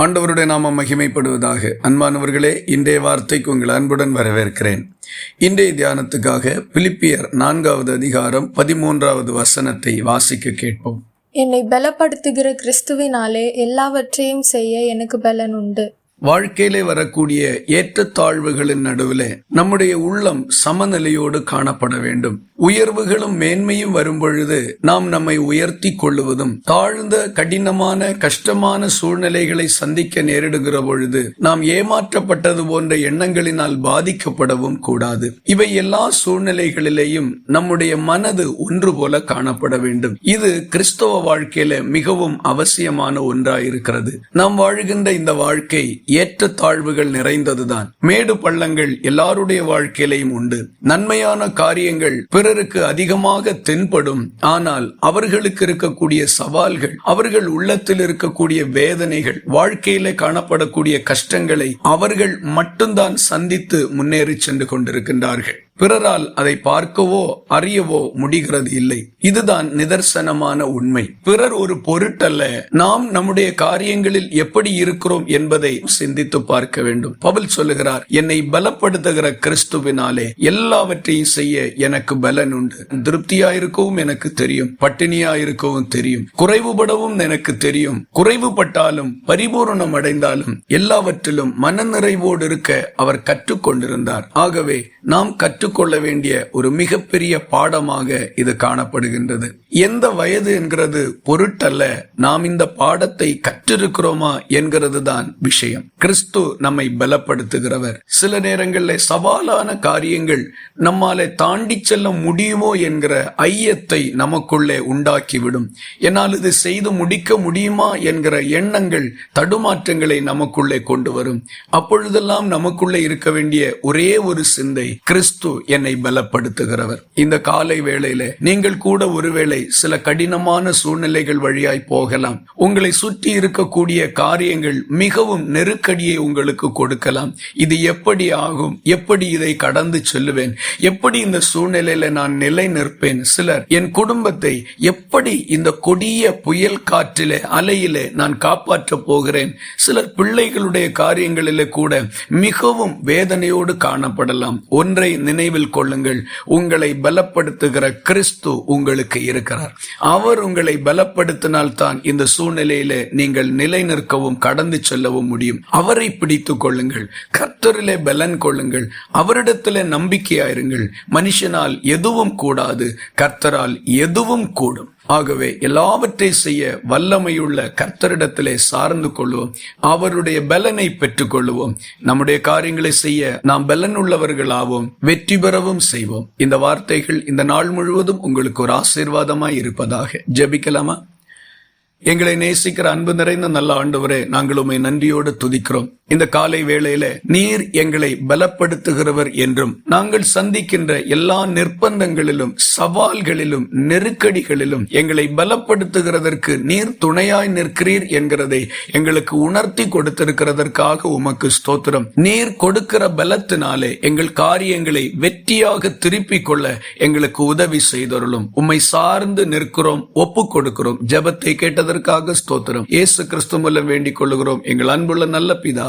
ஆண்டவருடைய நாம மகிமைப்படுவதாக. அன்பானவர்களே இன்றைய வார்த்தைக்கு உங்கள் அன்புடன் வரவேற்கிறேன். இன்றைய தியானத்துக்காக பிலிப்பியர் நான்காவது அதிகாரம் பதிமூன்றாவது வசனத்தை வாசிக்க கேட்போம். என்னை பலப்படுத்துகிற கிறிஸ்துவினாலே எல்லாவற்றையும் செய்ய எனக்கு பலன் உண்டு. வாழ்க்கையிலே வரக்கூடிய ஏற்றத்தாழ்வுகளின் நடுவில் நம்முடைய உள்ளம் சமநிலையோடு காணப்பட வேண்டும். உயர்வுகளும் மேன்மையும் வரும் பொழுது நாம் நம்மை உயர்த்தி கொள்ளுவதும் தாழ்ந்த கடினமான கஷ்டமான சூழ்நிலைகளை சந்திக்க நேரிடுகிற பொழுது நாம் ஏமாற்றப்பட்டது போன்ற எண்ணங்களினால் பாதிக்கப்படவும் கூடாது. இவை எல்லா சூழ்நிலைகளிலேயும் நம்முடைய மனது ஒன்று போல காணப்பட வேண்டும். இது கிறிஸ்தவ வாழ்க்கையில மிகவும் அவசியமான ஒன்றாயிருக்கிறது. நாம் வாழ்கின்ற இந்த வாழ்க்கை ஏற்ற தாழ்வுகள் நிறைந்ததுதான். மேடு பள்ளங்கள் எல்லாருடைய வாழ்க்கையிலையும் உண்டு. நன்மையான காரியங்கள் பிறருக்கு அதிகமாக தென்படும். ஆனால் அவர்களுக்கு இருக்கக்கூடிய சவால்கள் அவர்கள் உள்ளத்தில் இருக்கக்கூடிய வேதனைகள் வாழ்க்கையில காணப்படக்கூடிய கஷ்டங்களை அவர்கள் மட்டும்தான் சந்தித்து முன்னேறி சென்று கொண்டிருக்கின்றார்கள். பிறரால் அதை பார்க்கவோ அறியவோ முடிகிறது இல்லை. இதுதான் நிதர்சனமான உண்மை. பிறர் ஒரு பொருட்டல்ல. நாம் நம்முடைய காரியங்களில் எப்படி இருக்கிறோம் என்பதை சிந்தித்து பார்க்க வேண்டும். பவுல் சொல்லுகிறார் என்னை பலப்படுத்துகிற கிறிஸ்துவினாலே எல்லாவற்றையும் செய்ய எனக்கு பலன் உண்டு. திருப்தியா இருக்கவும் எனக்கு தெரியும். பட்டினியா இருக்கவும் தெரியும். குறைவுபடவும் எனக்கு தெரியும். குறைவுபட்டாலும் பரிபூரணம் அடைந்தாலும் எல்லாவற்றிலும் மனநிறைவோடு இருக்க அவர் கற்றுக்கொண்டிருந்தார். ஆகவே நாம் கற்று கற்றுக்கொள்ள வேண்டிய ஒரு மிகப்பெரிய பாடமாக இது காணப்படுகின்றது. எந்த வயது என்கிறது பொருட்டல்ல நாம் இந்த பாடத்தை கற்றிருக்கிறோமா என்கிறது தான் விஷயம். கிறிஸ்து நம்மை பலப்படுத்துகிறவர். சில நேரங்களில் சவாலான காரியங்கள் நம்மாலே தாண்டி செல்ல முடியுமோ என்கிற ஐயத்தை நமக்குள்ளே உண்டாக்கிவிடும். என்னால் இது செய்து முடிக்க முடியுமா என்கிற எண்ணங்கள் தடுமாற்றங்களை நமக்குள்ளே கொண்டு வரும். அப்பொழுதெல்லாம் நமக்குள்ளே இருக்க வேண்டிய ஒரே ஒரு சிந்தை கிறிஸ்து கிறிஸ்து என்னை பலப்படுத்துகிறவர். இந்த காலை வேளையில நீங்கள் கூட ஒருவேளை சில கடினமான சூழ்நிலைகள் வழியாய் போகலாம். உங்களை சுற்றி இருக்கக்கூடிய காரியங்கள் மிகவும் நெருக்கடியை உங்களுக்கு கொடுக்கலாம். இது எப்படி ஆகும்? எப்படி இதை கடந்து செல்லுவேன்? எப்படி இந்த சூழ்நிலையில நான் நிலை நிற்பேன் சிலர் என் குடும்பத்தை எப்படி இந்த கொடிய புயல் காற்றிலே அலையிலே நான் காப்பாற்ற போகிறேன்? சிலர் பிள்ளைகளுடைய காரியங்களிலே கூட மிகவும் வேதனையோடு காணப்படலாம். ஒன்றை நினை நினைவில் கொள்ளுங்கள். உங்களை பலப்படுத்துகிற கிறிஸ்து உங்களுக்கு இருக்கிறார். அவர் உங்களை பலப்படுத்தினால் தான் இந்த சூழ்நிலையில நீங்கள் நிலை நிற்கவும் கடந்து செல்லவும் முடியும். அவரை பிடித்துக் கொள்ளுங்கள். கர்த்தரிலே பலன் கொள்ளுங்கள். அவரிடத்திலே நம்பிக்கையாயிருங்கள். மனுஷனால் எதுவும் கூடாது. கர்த்தரால் எதுவும் கூடும். ஆகவே எல்லாவற்றை செய்ய வல்லமையுள்ள கர்த்தரிடத்திலே சார்ந்து கொள்வோம். அவருடைய பலனை பெற்றுக் கொள்வோம் நம்முடைய காரியங்களை செய்ய நாம் பலன் உள்ளவர்களாவோம் வெற்றி பெறவும் செய்வோம். இந்த வார்த்தைகள் இந்த நாள் முழுவதும் உங்களுக்கு ஒரு ஆசீர்வாதமாய் இருப்பதாக ஜெபிக்கலாமா? எங்களை நேசிக்கிற அன்பு நிறைந்த நல்ல ஆண்டவரே நாங்கள் உண்மை நன்றியோடு துதிக்கிறோம். இந்த காலை வேளையில நீர் எங்களை பலப்படுத்துகிறவர் என்றும் நாங்கள் சந்திக்கின்ற எல்லா நிர்பந்தங்களிலும் சவால்களிலும் நெருக்கடிகளிலும் எங்களை பலப்படுத்துகிறதற்கு நீர் துணையாய் நிற்கிறீர் என்கிறதை எங்களுக்கு உணர்த்தி கொடுத்திருக்கிறதற்காக உமக்கு ஸ்தோத்திரம். நீர் கொடுக்கிற பலத்தினாலே எங்கள் காரியங்களை வெற்றியாக திருப்பிக் கொள்ள எங்களுக்கு உதவி செய்தருளும். உம்மை சார்ந்து நிற்கிறோம் ஒப்பு கொடுக்கிறோம். ஜெபத்தை கேட்டதற்காக ஸ்தோத்திரம். இயேசு கிறிஸ்து மூலம் வேண்டிக் கொள்கிறோம் எங்கள் அன்புள்ள நல்ல பிதா